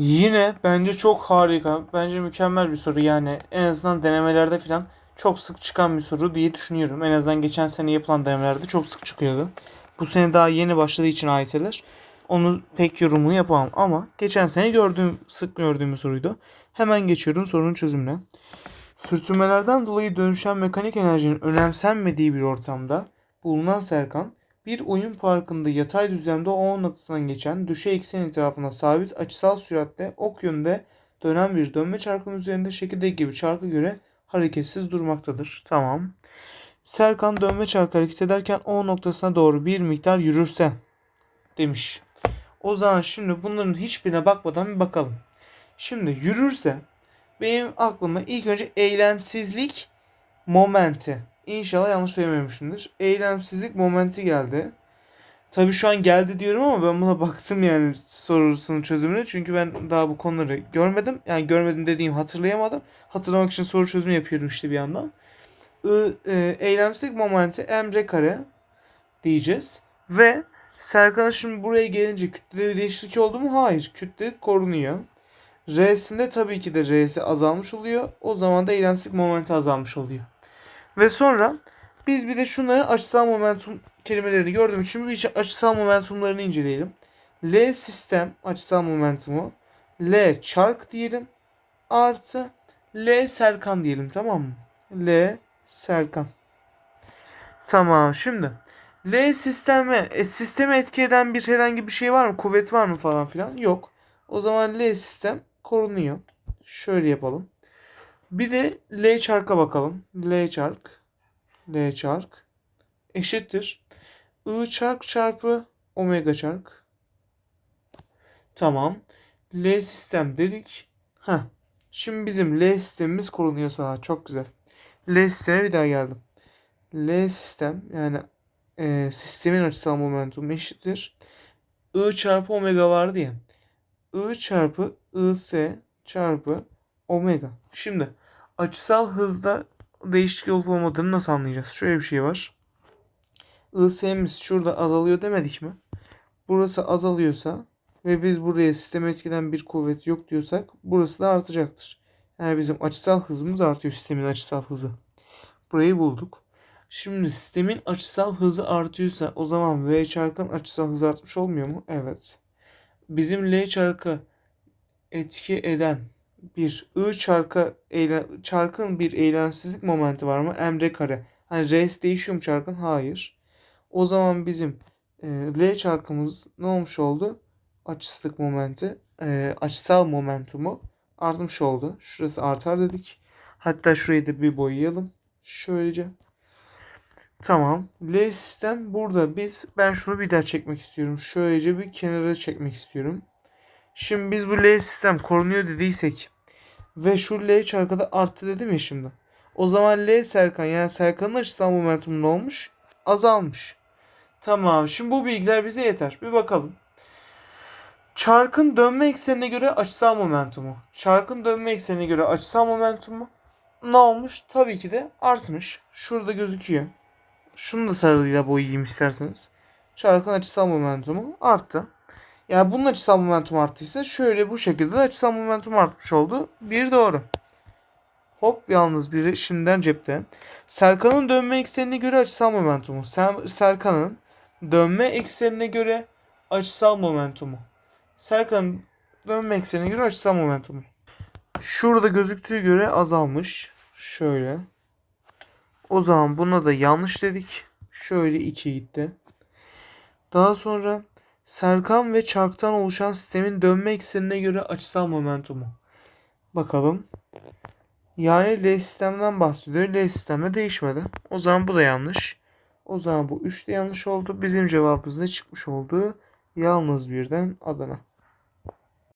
Yine bence çok harika, bence mükemmel bir soru. Yani en azından denemelerde falan çok sık çıkan bir soru diye düşünüyorum. En azından geçen sene yapılan denemelerde çok sık çıkıyordu. Bu sene daha yeni başladığı için AYT'ler onu pek yorumunu yapamam. Ama geçen sene gördüğüm, sık gördüğüm bir soruydu. Hemen geçiyorum sorunun çözümüne. Sürtünmelerden dolayı dönüşen mekanik enerjinin önemsenmediği bir ortamda bulunan Serkan, bir oyun parkında yatay düzlemde O noktasından geçen düşey eksen etrafında sabit açısal süratle ok yönünde dönen bir dönme çarkının üzerinde şekildeki gibi çarka göre hareketsiz durmaktadır. Tamam. Serkan dönme çarkı hareket ederken O noktasına doğru bir miktar yürürse demiş. O zaman şimdi bunların hiçbirine bakmadan bir bakalım. Şimdi yürürse benim aklıma ilk önce eylemsizlik momenti. İnşallah yanlış söylememişimdir. Eylemsizlik momenti geldi. Tabii şu an geldi diyorum ama ben buna baktım yani sorusunun çözümüne. Çünkü ben daha bu konuları görmedim. Yani görmedim dediğim hatırlayamadım. Hatırlamak için soru çözümü yapıyorum işte bir yandan. I, e, eylemsizlik momenti emre kare diyeceğiz. Ve Serkan'a şimdi buraya gelince kütlede bir değişiklik oldu mu? Hayır. Kütle korunuyor. R'sinde tabii ki de R'si azalmış oluyor. O zaman da eylemsizlik momenti azalmış oluyor. Ve sonra biz bir de şunların açısal momentum kelimelerini gördüğüm için bir açısal momentumlarını inceleyelim. L sistem açısal momentumu. L çark diyelim. Artı L Serkan diyelim tamam mı? L Serkan. Tamam şimdi. L sisteme, e, sisteme etki eden bir herhangi bir şey var mı? Kuvvet var mı falan filan? Yok. O zaman L sistem korunuyor. Şöyle yapalım. Bir de L çarka bakalım. L çark. L çark. Eşittir. I çark çarpı omega çark. Tamam. L sistem dedik. Ha. Şimdi bizim L sistemimiz korunuyorsa çok güzel. L sisteme bir daha geldim. L sistem yani e, sistemin açısal momentumu eşittir. I çarpı omega vardı ya. I çarpı IS çarpı omega. Şimdi açısal hızda değişiklik olup olmadığını nasıl anlayacağız? Şöyle bir şey var. IS'miz şurada azalıyor demedik mi? Burası azalıyorsa ve biz buraya sisteme etkilenen bir kuvvet yok diyorsak burası da artacaktır. Yani bizim açısal hızımız artıyor sistemin açısal hızı. Burayı bulduk. Şimdi sistemin açısal hızı artıyorsa o zaman V çarkın açısal hızı artmış olmuyor mu? Evet. Bizim L çarkı etki eden bir I çarka eyle, çarkın bir eylemsizlik momenti var mı? Emre kare. Hani res değişiyor mu çarkın? Hayır. O zaman bizim e, L çarkımız ne olmuş oldu? Açısızlık momenti, e, açısal momentumu artmış oldu. Şurası artar dedik. Hatta şurayı da bir boyayalım. Şöylece. Tamam. L sistem burada biz ben şunu bir daha çekmek istiyorum. Şöylece bir kenara çekmek istiyorum. Şimdi biz bu L sistem korunuyor dediysek ve şu L çarkı da arttı dedim ya şimdi. O zaman L Serkan yani Serkan'ın açısal momentumu ne olmuş? Azalmış. Tamam. Şimdi bu bilgiler bize yeter. Bir bakalım. Çarkın dönme eksenine göre açısal momentumu. Çarkın dönme eksenine göre açısal momentumu ne olmuş? Tabii ki de artmış. Şurada gözüküyor. Şunu da sarılıyla boyayayım isterseniz. Çarkın açısal momentumu arttı. Yani bunun açısal momentum arttıysa şöyle bu şekilde de açısal momentum artmış oldu. Bir doğru. Hop yalnız biri şimdiden cepte. Serkan'ın dönme eksenine göre açısal momentumu. Ser Serkan'ın dönme eksenine göre açısal momentumu. Serkan'ın dönme eksenine göre açısal momentumu. Şurada gözüktüğü göre azalmış. Şöyle. O zaman buna da yanlış dedik. Şöyle 2 gitti. Daha sonra Serkan ve çarktan oluşan sistemin dönme eksenine göre açısal momentumu. Bakalım. Yani L sistemden bahsediyor. L sistemde değişmedi. O zaman bu da yanlış. O zaman bu 3 de yanlış oldu. Bizim cevabımız ne çıkmış oldu? Yalnız birden Adana.